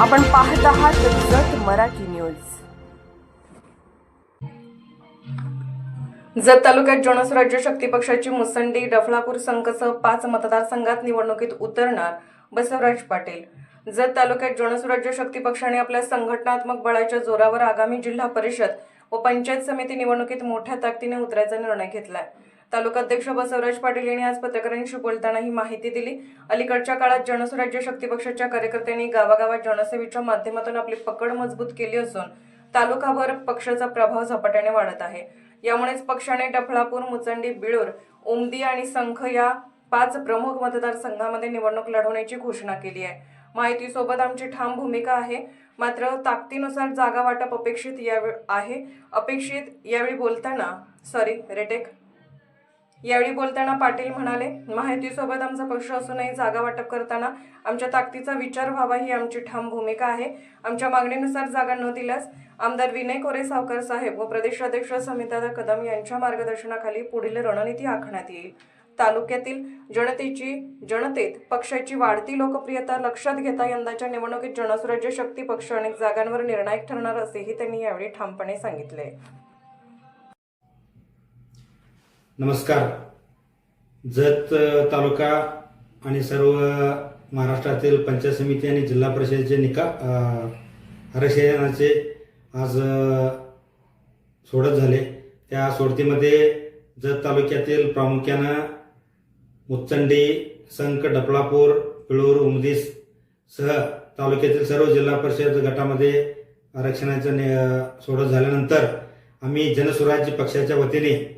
आपण पाहत आहात जत मराठी न्यूज. जत तालुक्यात जोनस राज्य शक्ती पक्षाची मुसंडी डफळापूर संघसह पाच मतदारसंघात निवडणुकीत उतरणार बसवराज पाटील. जत तालुक्यात जोनस राज्य शक्ती पक्षाने आपल्या संघटनात्मक बळाच्या जोरावर आगामी जिल्हा परिषद व पंचायत समिती निवडणुकीत मोठ्या ताकदीने उतरायचा निर्णय घेतलाय. तालुकाध्यक्ष बसवराज पाटील यांनी आज पत्रकारांशी बोलताना ही माहिती दिली. अलीकडच्या काळात जनस्वराज्य शक्ती पक्षाच्या कार्यकर्त्यांनी गावागावात जनसेवेच्या माध्यमातून आपली पकड मजबूत केली असून तालुकाभर पक्षाचा प्रभाव झपाट्याने वाढत आहे. यामुळेच पक्षाने डफळापूर मुचंडी बिळूर उमदी आणि संख या पाच प्रमुख मतदारसंघामध्ये निवडणूक लढवण्याची घोषणा केली आहे. माहितीसोबत आमची ठाम भूमिका आहे. मात्र ताकदीनुसार जागा वाटप अपेक्षित यावेळी आहे. अपेक्षित यावेळी बोलताना सॉरी रेटेक यावेळी बोलताना पाटील म्हणाले माहितीसोबत आमचा पक्ष असूनही जागा वाटप करताना आमच्या ताकदीचा विचार व्हावा ही आमची ठाम भूमिका आहे. आमच्या मागणीनुसार जागा न दिल्यास आमदार विनय कोरे सावकर साहेब व प्रदेशाध्यक्ष समितादा कदम यांच्या मार्गदर्शनाखाली पुढील रणनीती आखण्यात येईल. तालुक्यातील जनतेची जनतेत पक्षाची वाढती लोकप्रियता लक्षात घेता यंदाच्या निवडणुकीत जनसुराज्य शक्ती पक्ष अनेक जागांवर निर्णायक ठरणार असेही त्यांनी यावेळी ठामपणे सांगितले. नमस्कार. जत तालुका आणि सर्व महाराष्ट्रातील पंचायत समिती आणि जिल्हा परिषदेचे निका आरक्षणाचे आज सोडत झाले. त्या सोडतीमध्ये जत तालुक्यातील प्रामुख्यानं मुच्चंडी संक डपळापूर पिळूर उमदीस सह तालुक्यातील सर्व जिल्हा परिषद गटामध्ये आरक्षणाचं नि- सोडत झाल्यानंतर आम्ही जनसुराज्य पक्षाच्या वतीने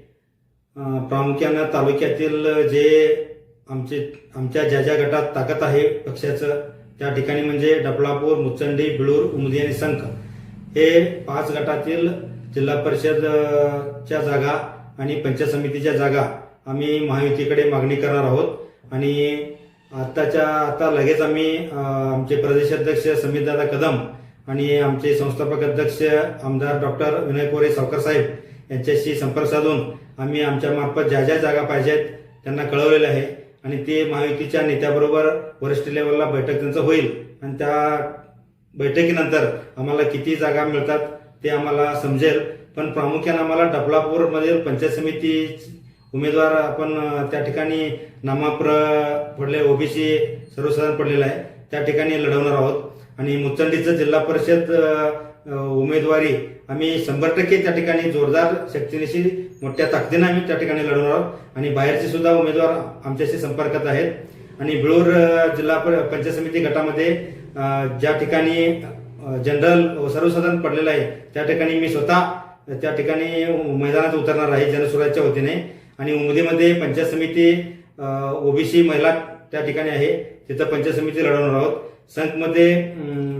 प्रामुख्यानं तालुक्यातील जे आमचे आमच्या ज्या ज्या गटात ताकद आहे पक्षाचं त्या ठिकाणी म्हणजे डबलापूर मुचंडी बिळूर उमदी आणि संख हे पाच गटातील जिल्हा परिषदच्या जागा आणि पंचायत समितीच्या जागा आम्ही महायुतीकडे मागणी करणार आहोत. आणि आत्ताच्या आता लगेच आम्ही आमचे प्रदेशाध्यक्ष समीरदादा कदम आणि आमचे संस्थापक अध्यक्ष आमदार डॉक्टर विनय कोरे सावकर साहेब यांच्याशी संपर्क साधून आम्ही आमच्या मार्फत ज्या ज्या जागा पाहिजेत त्यांना कळवलेलं आहे. आणि ते महायुतीच्या नेत्याबरोबर वरिष्ठ लेवलला बैठक त्यांचं होईल. आणि त्या बैठकीनंतर आम्हाला किती जागा मिळतात ते आम्हाला समजेल. पण प्रामुख्याने आम्हाला डबलापूरमधील पंचायत समिती उमेदवार आपण त्या ठिकाणी नामाप्र पडले ओबीसी सर्वसाधारण पडलेला आहे. त्या ठिकाणी लढवणार आहोत. आणि मुचंडीचं जिल्हा परिषद उमेदवारी आम्ही शंभर टक्के त्या ठिकाणी जोरदार शक्तीनिशी मोठ्या ताकदीने आम्ही त्या ठिकाणी लढवणार आहोत. आणि बाहेरचे सुद्धा उमेदवार आमच्याशी संपर्कात आहेत. आणि बिळूर जिल्हा पंचायत समिती गटामध्ये ज्या ठिकाणी जनरल सर्वसाधारण पडलेलं आहे त्या ठिकाणी मी स्वतः त्या ठिकाणी मैदानात उतरणार आहे जनसुराजच्या वतीने. आणि उमदीमध्ये पंचायत समिती ओबीसी महिला त्या ठिकाणी आहे. तिथं पंचायत समिती लढवणार आहोत. संघमध्ये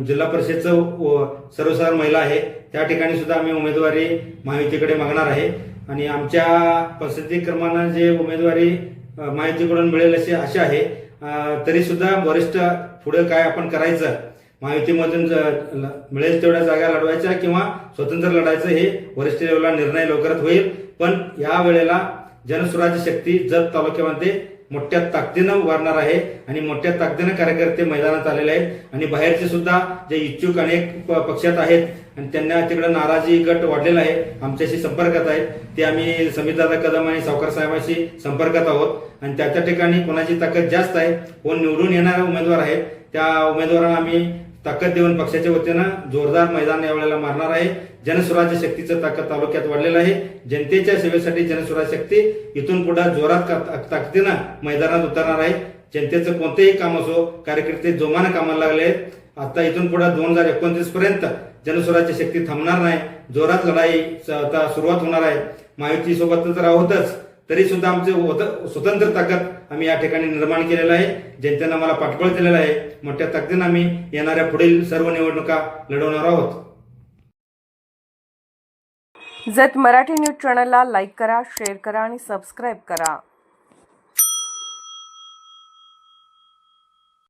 जिल्हा परिषदचं व सर्वसाधारण महिला आहे. त्या ठिकाणी सुद्धा आम्ही उमेदवारी माहितीकडे मागणार आहे. आणि आमच्या पसंती क्रमानं जे उमेदवारी माहितीकडून मिळेल अशी आशा आहे. तरी सुद्धा वरिष्ठ पुढे काय आपण करायचं माहितीमधून ज- मिळेल तेवढ्या जागा लढवायच्या किंवा स्वतंत्र लढायचं हे वरिष्ठ लेवलला निर्णय लवकरच होईल. पण या वेळेला जनस्वराज्य शक्ती जत तालुक्यामध्ये मोठ्या ताकदीनं उभारणार आहे आणि मोठ्या ताकदीनं कार्यकर्ते मैदानात आलेले आहेत. आणि बाहेरचे सुद्धा जे इच्छुक अनेक प- पक्षात आहेत आणि त्यांना तिकडे नाराजी गट वाढलेला आहे आमच्याशी संपर्कात आहेत. ते आम्ही समितदादा कदम आणि सावकार साहेबांशी संपर्कात आहोत. आणि त्या त्या ठिकाणी कोणाची ताकद जास्त आहे कोण निवडून येणारा उमेदवार आहेत त्या उमेदवारांना आम्ही ताकद देऊन पक्षाच्या वतीनं जोरदार मैदान यावेळेला मारणार आहे. जनस्वराज्य शक्तीचं ताकद तालुक्यात वाढलेलं आहे. जनतेच्या सेवेसाठी जनस्वराज्य शक्ती इथून पुढे जोरात ताकदीनं मैदानात उतरणार आहे. जनतेचं कोणतेही काम असो कार्यकर्ते जोमानं कामाला लागले आहेत. आता इथून पुढे दोन हजार एकोणतीस पर्यंत जनस्वराज्य शक्ती थांबणार नाही. जोरात लढाई आता सुरुवात होणार आहे. माहिती सोबत तर आहोतच तरी सुद्धा आमचे होत- स्वतंत्र ताकद आम्ही या ठिकाणी निर्माण केलेलं आहे. जनतेनं आम्हाला पाठबळ दिलेलं आहे. मोठ्या ताकदीनं आम्ही येणाऱ्या पुढील सर्व निवडणुका लढवणार आहोत. जत मराठी न्यूज चॅनलला लाईक करा शेअर करा आणि सबस्क्राईब करा.